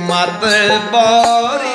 ਮਤ ਬੋਰੀ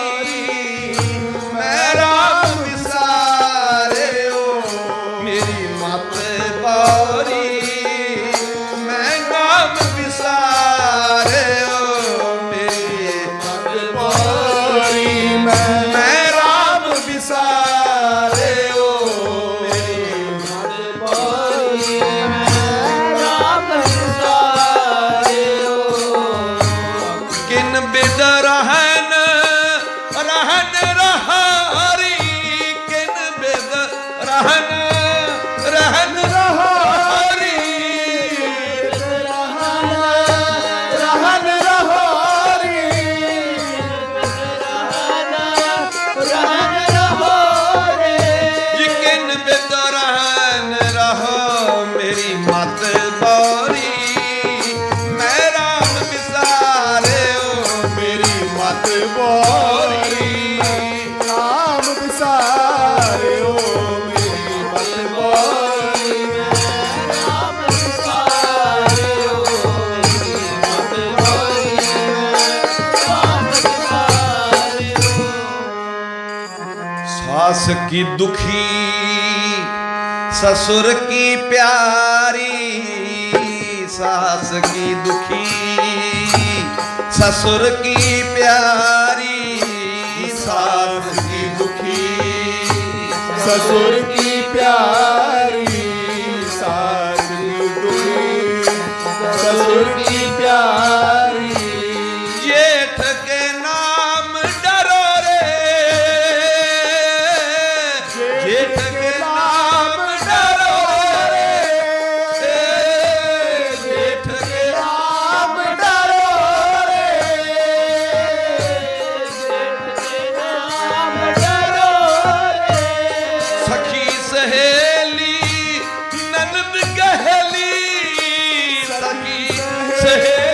सास की दुखी ससुर की प्यारी सास की दुखी ससुर की प्यारी सास की दुखी ससुर की प्यारी गहली सही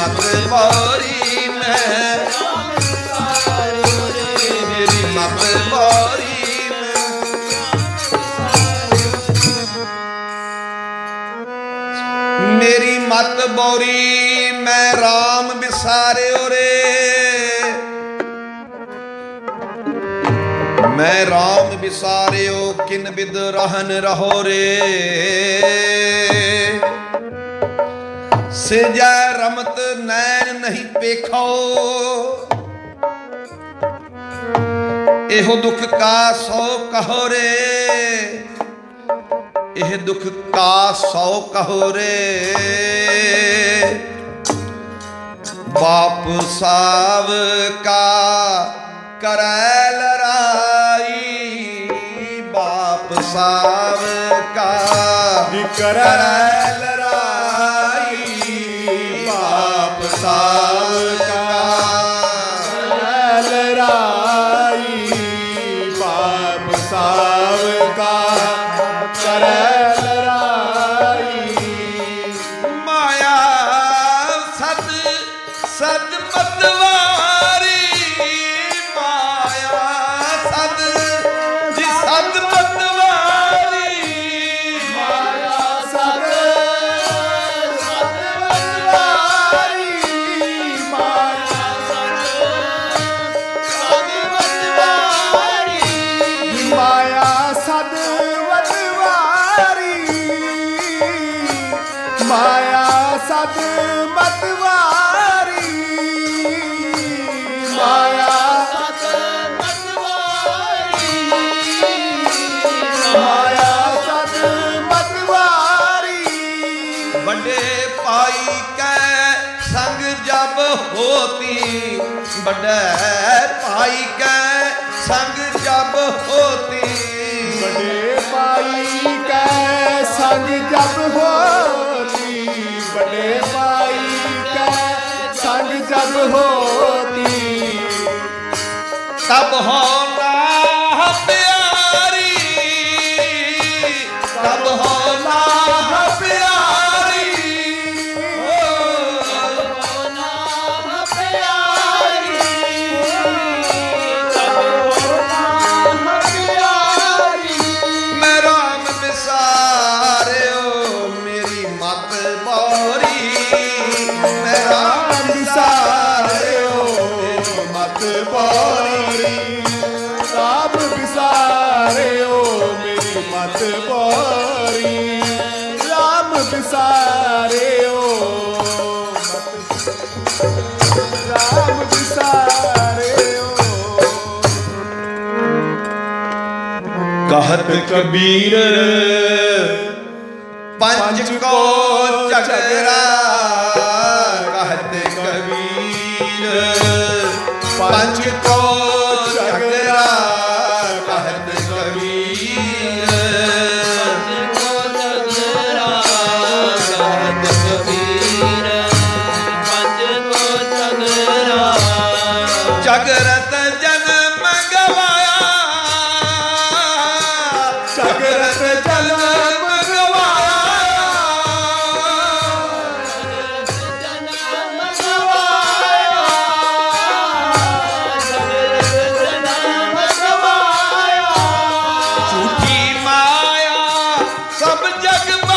ਮਤ ਮਾਰੀ ਮੈਂ। ਮੇਰੀ ਮਤ ਮਾਰੀ ਮੇਰੀ ਮਤ ਬੋਰੀ ਮੈਂ RAM ਵਿਸਾਰਿਓ ਰੇ। ਮੈਂ RAM ਵਿਸਾਰਿਓ ਕਿਨ ਬਿਦ ਰਹਨ ਰਹੋ ਰੇ। ਜੈ ਰਮਤ ਨੈਣ ਨਹੀਂ ਪੇਖੋ। ਇਹੋ ਦੁਖ ਕਾ ਸੋ ਕਹੋ ਰੇ। ਇਹ ਦੁਖ ਕਾ ਸੋ ਕਹੋ ਰੇ। ਬਾਪ ਸਾਵ ਕਾ ਕਰੈ ਲਰਾਈ ਬਾਪ ਸਾਵ ਕਾ ਕਰੈ ਲਰਾਈ सा ਹੋਤੀ ਵੱਡੇ ਭਾਈ ਕੈ ਸੰਗ ਜਬ ਹੋਤੀ। ਵੱਡੇ ਭਾਈ ਕੈ ਸੰਗ ਜਬ ਹੋਤੀ ਵੱਡੇ ਭਾਈ ਕੈ ਸੰਗ ਜਬ ਹੋਤੀ। ਤਬ ਹੋ ਮਾਤ ਬੋਰੀ ਰਾਮ ਬਿਸਾਰਿਓ ਰਾਮ ਬਿਸਾਰਿਓ ਕਹਤ ਕਬੀਰ ਪੰਜ ਕੋ ਝਗੜਾ ਕਹਤ ਕਬੀਰ ਪੰਜ ਕੋ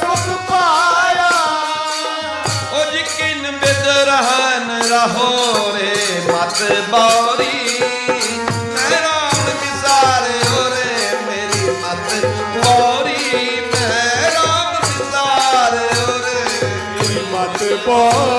ਸੁਖ ਪਾਇਆ। ਰੇ ਮਤ ਬੌਰੀ। ਮੈਂ ਰਾਮ ਵਿਸਾਰੇ ਮੇਰੀ ਮਤ ਬੌਰੀ। ਮੈਂ ਰਾਮ ਵਿਸਾਰੇ ਓਰੇ ਮੇਰੀ ਮਤ ਬੌਰੀ।